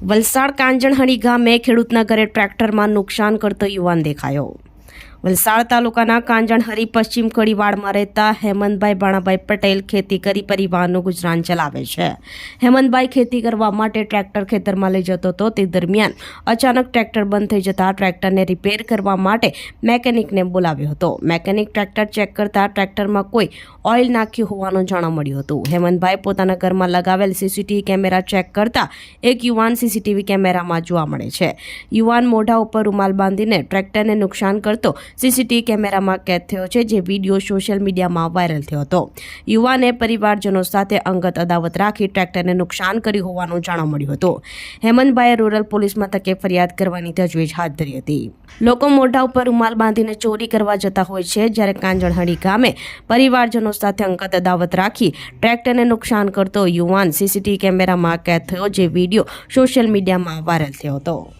વલસાડ કાંજણહણી ગામે ખેડૂતના ઘરે ટ્રેક્ટરમાં નુકસાન કરતો યુવાન દેખાયો. વલસાડ તાલુકાના કાંજણહરી પશ્ચિમ કડીવાડમાં રહેતા હેમંતભાઈ બાણાભાઈ પટેલ ખેતી કરી પરિવારનું ગુજરાન ચલાવે છે. હેમંતભાઈ ખેતી કરવા માટે ટ્રેક્ટર ખેતરમાં લઈ જતો હતો. તે દરમિયાન અચાનક ટ્રેક્ટર બંધ થઈ જતા ટ્રેક્ટરને રિપેર કરવા માટે મેકેનિકને બોલાવ્યો હતો. મેકેનિક ટ્રેક્ટર ચેક કરતા ટ્રેક્ટરમાં કોઈ ઓઇલ નાખ્યું હોવાનું જાણવા મળ્યું હતું. હેમંતભાઈ પોતાના ઘરમાં લગાવેલ સીસીટીવી કેમેરા ચેક કરતા એક યુવાન સીસીટીવી કેમેરામાં જોવા મળે છે. યુવાન મોઢા ઉપર રૂમાલ બાંધીને ટ્રેક્ટરને નુકસાન કરતો સીસીટીવી કેમેરામાં કેદ થયો છે, જે વીડિયો સોશિયલ મીડિયામાં વાયરલ થયો હતો. યુવાને પરિવારજનો સાથે અંગત અદાવત રાખી ટ્રેક્ટરને નુકસાન કર્યું હોવાનું જાણવા મળ્યું હતું. હેમંતભાઈએ રૂરલ પોલીસ મથકે ફરિયાદ કરવાની તજવીજ હાથ ધરી હતી. લોકો મોઢા ઉપર રૂમાલ બાંધીને ચોરી કરવા જતા હોય છે, જ્યારે કાંજણહળી ગામે પરિવારજનો સાથે અંગત અદાવત રાખી ટ્રેક્ટરને નુકસાન કરતો યુવાન સીસીટીવી કેમેરામાં કેદ થયો, જે વીડિયો સોશિયલ મીડિયામાં વાયરલ થયો હતો.